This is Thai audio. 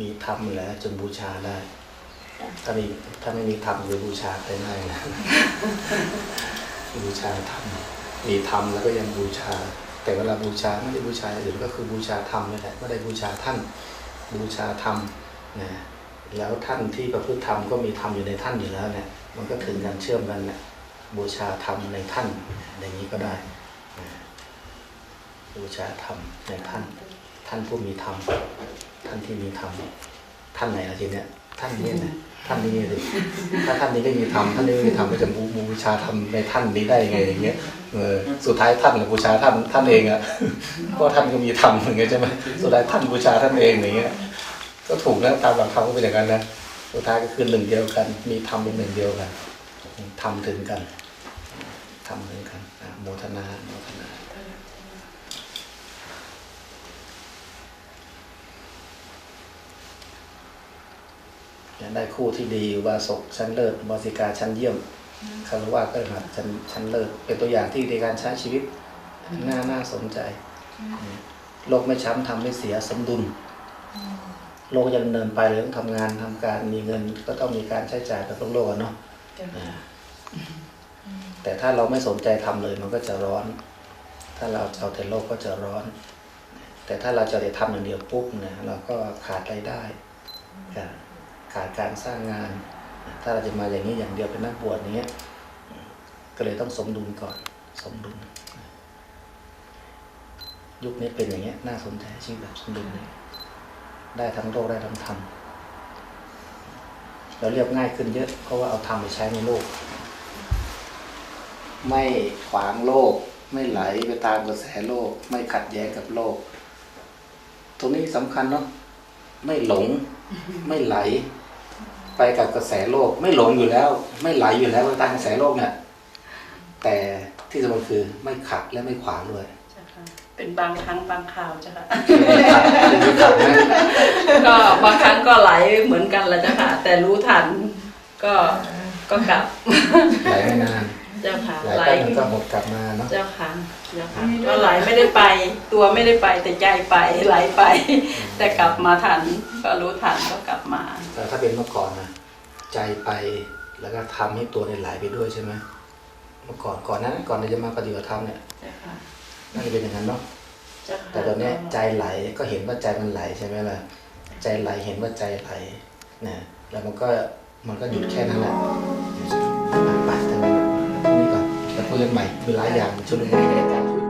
มีธรรมแล้วจนบูชาได้ ถ้ามีถ้าไม่มีธรรมจะบูชาไปไม่นะบูชาธรรมมีธรรมแล้วก็ยังบูชา แต่เวลาบูชาไม่ได้บูชาอย่างอื่นก็คือบูชาธรรมนี่แหละไม่ได้บูชาท่านบูชาธรรมนะแล้วท่านที่ประพฤติธรรมก็มีธรรมอยู่ในท่านอยู่แล้วเนี่ยมันก็ถึงการเชื่อมกันเนี่ยบูชาธรรมในท่านอย่างนี้ก็ได้นะบูชาธรรมในท่าน ท่านผู้มีธรรมท่านที่มีธรรมท่านไหนล่ะทีเนี้ยท่านนี้นะท่านนี้สิถ้าท่านนี้ไม่มีธรรมท่านนี้ไม่มีธรรมก็จะบูบูชาธรรมในท่านนี้ได้ยังไงอย่างเงี้ยเออสุดท้ายท่านกับบูชาท่านท่านเองอะเพราะท่านก็มีธรรมอย่างเงี้ยใช่ไหมสุดท้ายท่านบูชาท่านเองอย่างเงี้ยก็ถูกแล้วตามหลักธรรมก็เป็นอย่างนั้นนะสุดท้ายก็คือหนึ่งเดียวกัน มีธรรมเป็นหนึ่งเดียวกันทำถึงกันทำถึงกันอะโมทนาโมทนา อยาก ได้คู่ที่ดีอุบาสกชั้นเลิศอุบาสิกาชั้นเยี่ยมคารวะก็มาชั้นชั้นเลิศเป็นตัวอย่างที่ในการใช้ชีวิตน่าน่าสนใจ โลกไม่ช้ำทำไม่เสียสมดุล โลกยังดำเนินไปเลยต้องทำงานทำการมีเงินก็ต้องมีการใช้จ่ายแบบโลกๆอะเนาะอ่าแต่ถ้าเราไม่สนใจทำเลยมันก็จะร้อน ถ้าเราจะเอาแต่โลกก็จะร้อน แต่ถ้าเราจะได้ทำอย่างเดียวปุ๊บเนี่ยเราก็ขาดรายได้ขาด ขาดการสร้างงาน ถ้าเราจะมาอย่างนี้อย่างเดียวเป็นนักบวชอย่างเงี้ยก็เลยต้องสมดุลก่อนสมดุล ยุคนี้เป็นอย่างเงี้ยน่าสนใจชีวิตแบบสมดุลเนี่ยได้ทั้งโลกได้ทั้งธรรมเราเรียบง่ายขึ้นเยอะเพราะว่าเอาธรรมไปใช้ในโลก ไม่ขวางโลก ไม่ไหลไปตามกระแสโลก ไม่ขัดแย้งกับโลก ตรงนี้สำคัญเนาะไม่หลง ไม่ไหล ไปกับกระแสโลกไม่หลงอยู่แล้ว ไม่ไหลอยู่แล้วไปตามกระแสโลกเนี่ยแต่ที่สำคัญคือไม่ขัดและไม่ขวางด้วยเจ้าค่ะเป็นบางครั้งบางคราวเจ้าค่ะไม่ขัดไม่ขัดนะก็บางครั้งก็ไหลเหมือนกันแหละเจ้าค่ะแต่รู้ทันก็ก็กลับไหลไม่นาน เจ้าค่ะไหลไหลไปมันก็หมดกลับมาเนาะ เจ้าค่ะ เจ้าค่ะ ก็ไหลไม่ได้ไป ตัวไม่ได้ไปแต่ใจไปไหลไป แต่กลับมาทัน ก็รู้ทันก็กลับมา แต่ถ้าเป็นเมื่อก่อนนะใจไปแล้วก็ทำให้ตัวเนี่ยไหลไปด้วยใช่ไหมเมื่อก่อนก่อนหนั้นก่อนที่จะมาปฏิบัติธรรมเนี่ยเจ้าค่ะน่าจะเป็นอย่างนั้นเนาะเจ้าค่ะแต่ตอนเนี้ยใจไหลก็เห็นว่าใจมันไหลใช่ไหมล่ะใจไหลเห็นว่าใจไหลนะแล้วมันก็มันก็หยุดแค่นั้นแหละ คุยกันใหม่มีหลายอย่างชุดละมุน